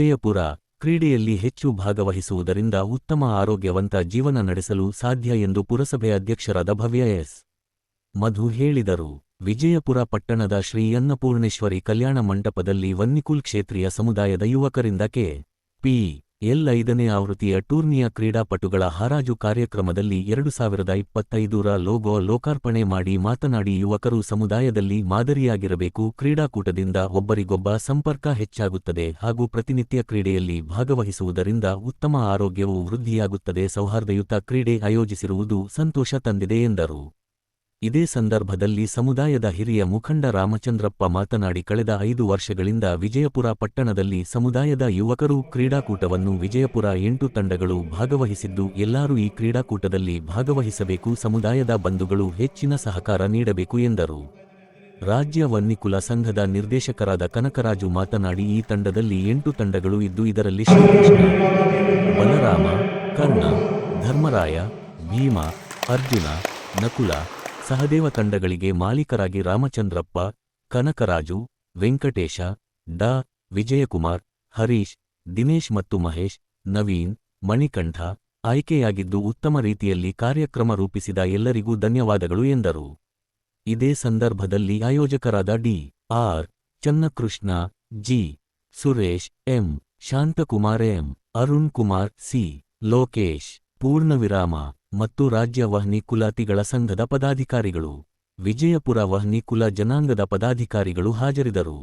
ವಿಜಯಪುರ ಕ್ರೀಡೆಯಲ್ಲಿ ಹೆಚ್ಚು ಭಾಗವಹಿಸುವುದರಿಂದ ಉತ್ತಮ ಆರೋಗ್ಯವಂತ ಜೀವನ ನಡೆಸಲು ಸಾಧ್ಯ ಎಂದು ಪುರಸಭೆ ಅಧ್ಯಕ್ಷರಾದ ಭವ್ಯ ಎಸ್. ಮಧು ಹೇಳಿದರು. ವಿಜಯಪುರ ಪಟ್ಟಣದ ಶ್ರೀ ಅನ್ನಪೂರ್ಣೇಶ್ವರಿ ಕಲ್ಯಾಣ ಮಂಟಪದಲ್ಲಿ ವನ್ನಿಕುಲ್ ಕ್ಷೇತ್ರೀಯ ಸಮುದಾಯದ ಯುವಕರಿಂದ ಕೆ. ಪಿ. ಎಲ್ ಐದನೇ ಆವೃತ್ತಿಯ ಟೂರ್ನಿಯ ಕ್ರೀಡಾಪಟುಗಳ ಹರಾಜು ಕಾರ್ಯಕ್ರಮದಲ್ಲಿ ಎರಡು ಸಾವಿರದ ಇಪ್ಪತ್ತೈದರ ಲೋಗೋ ಲೋಕಾರ್ಪಣೆ ಮಾಡಿ ಮಾತನಾಡಿ, ಯುವಕರು ಸಮುದಾಯದಲ್ಲಿ ಮಾದರಿಯಾಗಿರಬೇಕು. ಕ್ರೀಡಾಕೂಟದಿಂದ ಒಬ್ಬರಿಗೊಬ್ಬ ಸಂಪರ್ಕ ಹೆಚ್ಚಾಗುತ್ತದೆ ಹಾಗೂ ಪ್ರತಿನಿತ್ಯ ಕ್ರೀಡೆಯಲ್ಲಿ ಭಾಗವಹಿಸುವುದರಿಂದ ಉತ್ತಮ ಆರೋಗ್ಯವು ವೃದ್ಧಿಯಾಗುತ್ತದೆ. ಸೌಹಾರ್ದಯುತ ಕ್ರೀಡೆ ಆಯೋಜಿಸಿರುವುದು ಸಂತೋಷ ತಂದಿದೆ ಎಂದರು. ಇದೇ ಸಂದರ್ಭದಲ್ಲಿ ಸಮುದಾಯದ ಹಿರಿಯ ಮುಖಂಡ ರಾಮಚಂದ್ರಪ್ಪ ಮಾತನಾಡಿ ಕಳೆದ ಐದು ವರ್ಷಗಳಿಂದ ವಿಜಯಪುರ ಪಟ್ಟಣದಲ್ಲಿ ಸಮುದಾಯದ ಯುವಕರು ಕ್ರೀಡಾಕೂಟವನ್ನು ವಿಜಯಪುರ ಎಂಟು ತಂಡಗಳು ಭಾಗವಹಿಸಿದ್ದು, ಎಲ್ಲರೂ ಈ ಕ್ರೀಡಾಕೂಟದಲ್ಲಿ ಭಾಗವಹಿಸಬೇಕು, ಸಮುದಾಯದ ಬಂಧುಗಳು ಹೆಚ್ಚಿನ ಸಹಕಾರ ನೀಡಬೇಕು ಎಂದರು. ರಾಜ್ಯ ವನ್ನಿಕುಲ ಸಂಘದ ನಿರ್ದೇಶಕರಾದ ಕನಕರಾಜು ಮಾತನಾಡಿ, ಈ ತಂಡದಲ್ಲಿ ಎಂಟು ತಂಡಗಳು ಇದ್ದು, ಇದರಲ್ಲಿ ಶ್ರೀಕೃಷ್ಣ, ಬಲರಾಮ, ಕರ್ಣ, ಧರ್ಮರಾಯ, ಭೀಮ, ಅರ್ಜುನ, ನಕುಲ ಸಹದೇವ ತಂಡಗಳಿಗೆ ಮಾಲೀಕರಾಗಿ ರಾಮಚಂದ್ರಪ್ಪ, ಕನಕರಾಜು, ವೆಂಕಟೇಶ, ಡಾ. ವಿಜಯಕುಮಾರ್, ಹರೀಶ್, ದಿನೇಶ್ ಮತ್ತು ಮಹೇಶ್, ನವೀನ್, ಮಣಿಕಂಠ ಆಯ್ಕೆಯಾಗಿದ್ದು ಉತ್ತಮ ರೀತಿಯಲ್ಲಿ ಕಾರ್ಯಕ್ರಮ ರೂಪಿಸಿದ ಎಲ್ಲರಿಗೂ ಧನ್ಯವಾದಗಳು ಎಂದರು. ಇದೇ ಸಂದರ್ಭದಲ್ಲಿ ಆಯೋಜಕರಾದ D. R. Channakrishna, G. Suresh, M. Shantakumar, M. Arun Kumar, C. Lokesh. ಪೂರ್ಣವಿರಾಮ ಮತ್ತು ರಾಜ್ಯ ವಹ್ನಿ ಕುಲಾತಿಗಳ ಸಂಘದ ಪದಾಧಿಕಾರಿಗಳು ವಿಜಯಪುರ ವಹ್ನಿ ಕುಲ ಜನಾಂಗದ ಪದಾಧಿಕಾರಿಗಳು ಹಾಜರಿದರು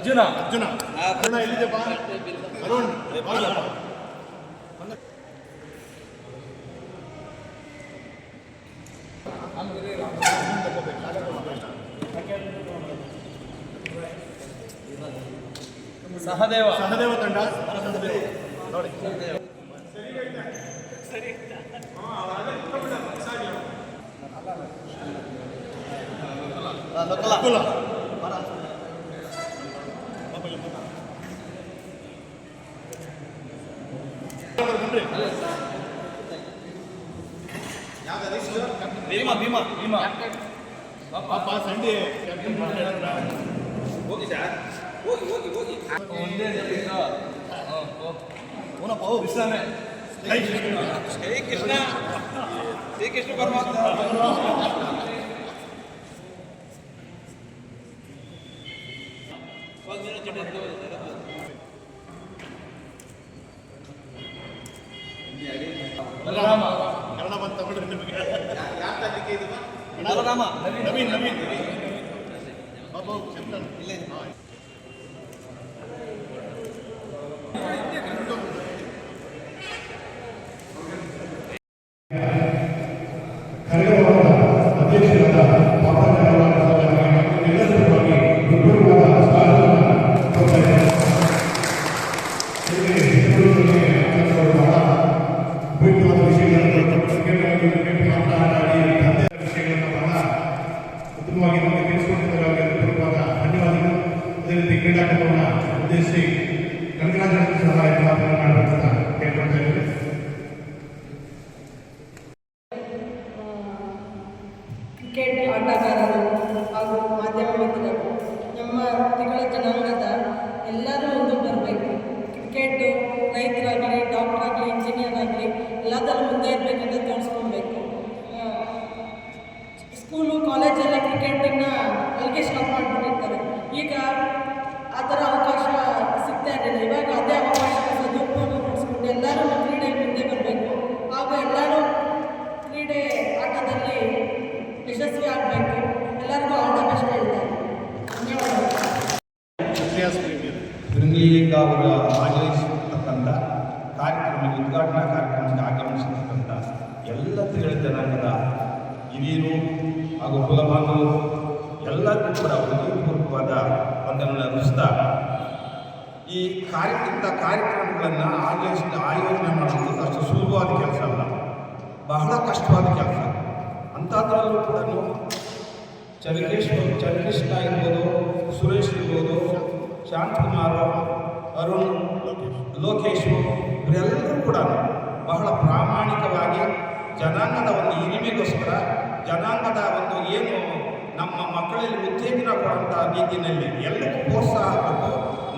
ಅರ್ಜುನ. ಅರ್ಜುನ. ಅರ್ಜುನ ಎಲ್ಲಿದೆ? ಬಾ. ಅರುಣ್ ಅಲ್ಲ ಸಹದೇವ. ಸಹದೇವ ತಂಡ. ನೋಡಿ ನಕುಲ. ಭೀಮ ಭೀಮ. ಭೀಮ. ಪಾಪ ಸಂಡೆ. ಕ್ಯಾಪ್ಟನ್ ಮಾಡ್ತಾರೆ. ಹೋಗಿ ಸರ್. ಹೋಗಿ ಹೋಗಿ ಹೋಗಿ. ಒಂದೇ ಜೊತೆಗ ಓನಪ್ಪ ಓ ವಿಶ್ರಾಮೆ. ಶ್ರೀ ಕೃಷ್ಣ. ಶ್ರೀ ಕೃಷ್ಣ. ಪರಮಾತ್ಮ. ಬಲರಾಮ ಬಲರಾಮ ನವೀನ್ ನವೀನ್ ಬಾಬು ಅದೇ ರೀತಿ ಕ್ರೀಡಾಕೂಟವನ್ನು ಉದ್ದೇಶಿಸಿ ಕನಕರಾಜ ಸಹ ಎರಡು ಉದ್ಘಾಟನಾ ಕಾರ್ಯಕ್ರಮಕ್ಕೆ ಆಗಮಿಸಿರ್ತಕ್ಕಂಥ ಎಲ್ಲ ತಿಳಿದ ಜನಾಂಗದ ಹಿರಿಯರು ಹಾಗೂ ಕುಲಬಾಂಧವರು ಎಲ್ಲರಿಗೂ ಕೂಡ ಹೃದಯಪೂರ್ವಕವಾದ ವಂದನೆಗಳನ್ನು ಅರ್ಪಿಸ್ತಾ ಈ ಕಾರ್ಯ ಇಂಥ ಕಾರ್ಯಕ್ರಮಗಳನ್ನು ಆಯೋಜಿಸಿ ಆಯೋಜನೆ ಮಾಡುವುದು ಅಷ್ಟು ಸುಲಭವಾದ ಕೆಲಸ ಅಲ್ಲ. ಬಹಳ ಕಷ್ಟವಾದ ಕೆಲಸ. ಅಂಥದ್ರಲ್ಲೂ ಕೂಡ ಚಂದ್ರಕೇಶ್ ಚಂದ್ರಕೃಷ್ಣ ಇರ್ಬೋದು, ಸುರೇಶ್ ಇರ್ಬೋದು, ಶಾಂತಕುಮಾರ್, ಅರುಣ್ ಲೋಕೇಶ್. ಇವರೆಲ್ಲರೂ ಕೂಡ ಬಹಳ ಪ್ರಾಮಾಣಿಕವಾಗಿ ಜನಾಂಗದ ಒಂದು ಹಿರಿಮೆಗೋಸ್ಕರ, ಜನಾಂಗದ ಒಂದು ಏನು ನಮ್ಮ ಮಕ್ಕಳಲ್ಲಿ ಉತ್ತೇಜನ ಕೊಡುವಂಥ ರೀತಿಯಲ್ಲಿ ಎಲ್ಲರಿಗೂ ಪ್ರೋತ್ಸಾಹ ಕೊಟ್ಟು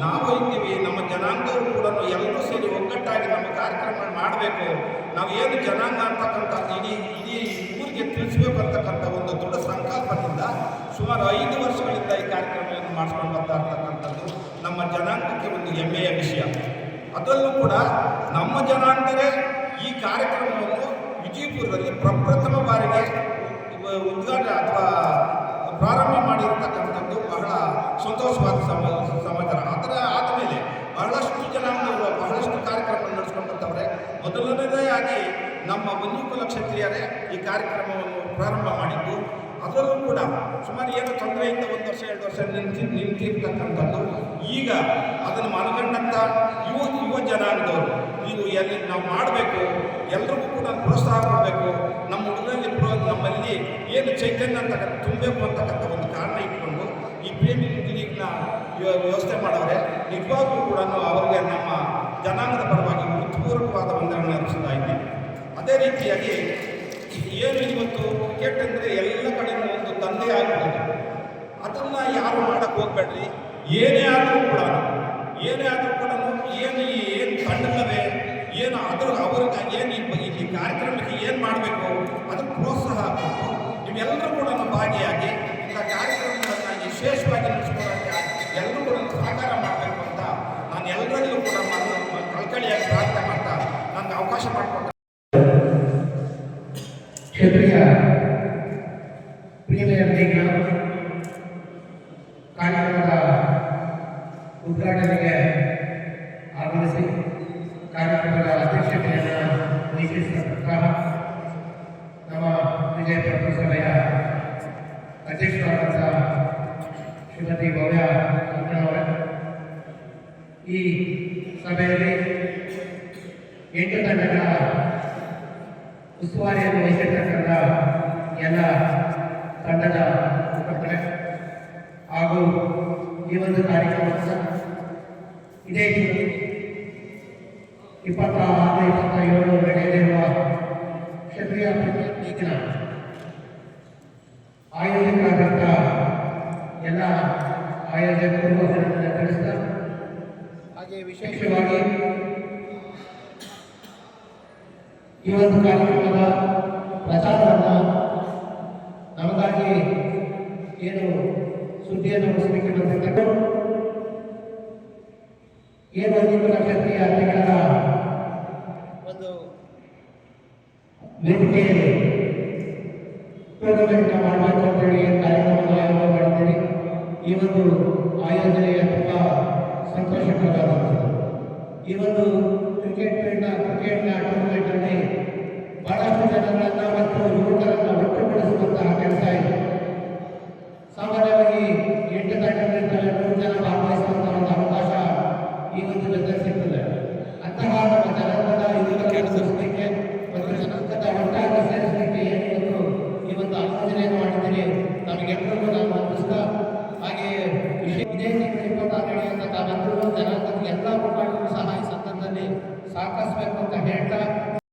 ನಾವು ಇದ್ದೀವಿ, ನಮ್ಮ ಜನಾಂಗದವರು ಕೂಡ ಎಲ್ಲರೂ ಸೇರಿ ಒಗ್ಗಟ್ಟಾಗಿ ನಮ್ಮ ಕಾರ್ಯಕ್ರಮ ಮಾಡಬೇಕು. ನಾವು ಏನು ಜನಾಂಗ ಅಂತಕ್ಕಂಥ ಇಡೀ ಇಡೀ ಊರಿಗೆ ತಿಳಿಸಬೇಕು ಅಂತಕ್ಕಂಥ ಒಂದು ದೊಡ್ಡ ಸಂಕಲ್ಪದಿಂದ ಸುಮಾರು ಐದು ವರ್ಷಗಳಿಂದ ಈ ಕಾರ್ಯಕ್ರಮವನ್ನು ಮಾಡಿಸ್ಕೊಂಡು ಬರ್ತಾ ಇರ್ತಕ್ಕಂಥದ್ದು ನಮ್ಮ ಜನಾಂಗಕ್ಕೆ ಒಂದು ಹೆಮ್ಮೆಯ ವಿಷಯ. ಅದರಲ್ಲೂ ಕೂಡ ನಮ್ಮ ಜನಾಂಗರೇ ಈ ಕಾರ್ಯಕ್ರಮವನ್ನು ವಿಜಯಪುರದಲ್ಲಿ ಪ್ರಪ್ರಥಮ ಬಾರಿಗೆ ಉದ್ಘಾಟನೆ ಅಥವಾ ಪ್ರಾರಂಭ ಮಾಡಿರ್ತಕ್ಕಂಥದ್ದು ಬಹಳ ಸಂತೋಷವಾದ ಸಮ, ಸಮಾಚಾರ. ಅದರ ಆದಮೇಲೆ ಬಹಳಷ್ಟು ಜನಾಂಗದವರು ಬಹಳಷ್ಟು ಕಾರ್ಯಕ್ರಮ ನಡೆಸ್ಕೊಂಡು ಬರ್ತಾವ್ರೆ ಮೊದಲನೇದಾಗಿ ನಮ್ಮ ಬಂಧುಕುಲ ಕ್ಷತ್ರಿಯರೇ ಈ ಕಾರ್ಯಕ್ರಮವನ್ನು ಪ್ರಾರಂಭ ಮಾಡಿದ್ದು. ಅದರಲ್ಲೂ ಕೂಡ ಸುಮಾರು ಏನು ತೊಂದರೆಯಿಂದ ಒಂದು ವರ್ಷ, ಎರಡು ವರ್ಷ ನಿಂತಿ, ನಿಂತಿರ್ತಕ್ಕಂಥದ್ದು. ಈಗ ಅದನ್ನು ಮನಗಂಡಂಥ ಯುವ ಯುವ ಜನಾಂಗದವರು ನೀವು ನಾವು ಮಾಡಬೇಕು, ಎಲ್ರಿಗೂ ಕೂಡ ಪ್ರೋತ್ಸಾಹ ಮಾಡಬೇಕು ನಮ್ಮ ಹುಡುಗರಲ್ಲಿ ನಮ್ಮಲ್ಲಿ ಏನು ಚೈತನ್ಯ ಅಂತಕ್ಕಂಥ ತುಂಬಬೇಕು ಅಂತಕ್ಕಂಥ ಒಂದು ಕಾರಣ ಇಟ್ಕೊಂಡು ಈ ಪ್ರೇಮಿ ಕ್ಲಿನಿಕ್ನ ವ್ಯವಸ್ಥೆ ಮಾಡವ್ರೆ ನಿಜವಾಗ್ಲೂ ಕೂಡ ಅವರಿಗೆ ನಮ್ಮ ಜನಾಂಗದ ಪರವಾಗಿ ಉತ್ಪೂರ್ವಕವಾದ ವಂದನೆ ಅರ್ಪಿಸ್ತಾ ಇದ್ದೀನಿ. ಅದೇ ರೀತಿಯಾಗಿ ಏನು ಇವತ್ತು ಕೆಟ್ಟಂದರೆ ಎಲ್ಲ ಕಡೆಯೂ ಒಂದು ತಂದೆ ಆಗಬಹುದು ಅದನ್ನು ಯಾರು ಮಾಡೋಕ್ಕೆ ಹೋಗ್ಬೇಡ್ರಿ? ಏನೇ ಆದರೂ ಕೂಡ ಏನೇ ಆದರೂ ಕೂಡ ಏನು ಈ ಏನು ತಂಡಗಳವೆ ಏನು ಅದ್ರ ಅವ್ರಿಗೆ ಏನು ಈ ಬ- ಈ ಕಾರ್ಯಕ್ರಮಕ್ಕೆ ಏನು ಮಾಡಬೇಕು, ಅದಕ್ಕೆ ಪ್ರೋತ್ಸಾಹ ನೀವೆಲ್ಲರೂ ಕೂಡ ಭಾಗಿಯಾಗಿ ಇಂಥ ಕಾರ್ಯಕ್ರಮಗಳನ್ನು ವಿಶೇಷವಾಗಿ ನಡೆಸ್ಕೊಳ್ಳೋಕ್ಕೆ ಎಲ್ಲರೂ ಕೂಡ ಸಹಕಾರ ಮಾಡಬೇಕು ಅಂತ ನಾನು ಎಲ್ಲರಲ್ಲೂ ಕೂಡ ಕಳ್ಕಳಿಯಾಗಿ ಪ್ರಾರ್ಥನೆ ಮಾಡ್ತಾ ನನಗೆ ಅವಕಾಶ ಮಾಡಿಕೊಟ್ಟ ಕ್ಷೇತ್ರೀಯ ಪ್ರೀಮಿಯರ್ ಕಾರ್ಯಕ್ರಮದ ಉದ್ಘಾಟನೆಗೆ ಆಗಮಿಸಿ ಕಾರ್ಯಕ್ರಮದ ಅಧ್ಯಕ್ಷತೆಯನ್ನು ವಹಿಸಿರ್ತಕ್ಕಂತಹ ನಮ್ಮ ವಿಜಯಪುರ ಪುರಸಭೆಯ ಅಧ್ಯಕ್ಷರಾದಂಥ ಶ್ರೀಮತಿ ಭವ್ಯ ಅಂಕಣವರ ಈ ಸಭೆಯಲ್ಲಿ ಎಂಟು ತಂಡಗಳ ಉಸ್ತುವಾರಿಯನ್ನು ವಹಿಸಿರ್ತಕ್ಕಂಥ ಎಲ್ಲ ತಂಡದ ಮುಖಂಡರೇ ಹಾಗೂ ಈ ಒಂದು ಕಾರ್ಯಕ್ರಮವನ್ನು ಇದೇ ಇಪ್ಪತ್ತ ಆರು, ಇಪ್ಪತ್ತ ಏಳು ನಡೆಯಲಿರುವ ಕ್ಷತ್ರಿಯ ಪ್ರೀಮಿಯರ್ ಲೀಗ್ನ ಆಯೋಜಕರಾದಂಥ ಎಲ್ಲ ಆಯಾ ಅದನ್ನು ಕಳಿಸ್ತಾರೆ ಹಾಗೆ ವಿಶೇಷವಾಗಿ ಈ ಒಂದು ಕಾರ್ಯಕ್ರಮದ ಪ್ರಚಾರವನ್ನು ನಮಗಾಗಿ ಏನು ಸುದ್ದಿಯನ್ನು ಮುಗಿಸಲಿಕ್ಕೆ ಬಂದಿದ್ದರು. ಏನು ಒಂದು ಅಭ್ಯರ್ಥಿ ಅತಿಗಳ ಒಂದು ವೇದಿಕೆಯಲ್ಲಿ ಟೂರ್ನಮೆಂಟ್ ಮಾಡಬೇಕು ಅಂತೇಳಿ ಏನು ಕಾರ್ಯಕ್ರಮವನ್ನು ಆಯೋಜನೆ ಮಾಡಿದ್ದೀರಿ ಈ ಒಂದು ಆಯೋಜನೆಯ ತುಂಬ ಸಂತೋಷಕರವಾದಂಥದ್ದು ಈ ಒಂದು ಕ್ರಿಕೆಟ್ ಕ್ರಿಕೆಟ್ನ ಟೂರ್ನಮೆಂಟಲ್ಲಿ ಬಹಳಷ್ಟು ಜನಗಳನ್ನು ಮತ್ತು ಯುವಕರನ್ನು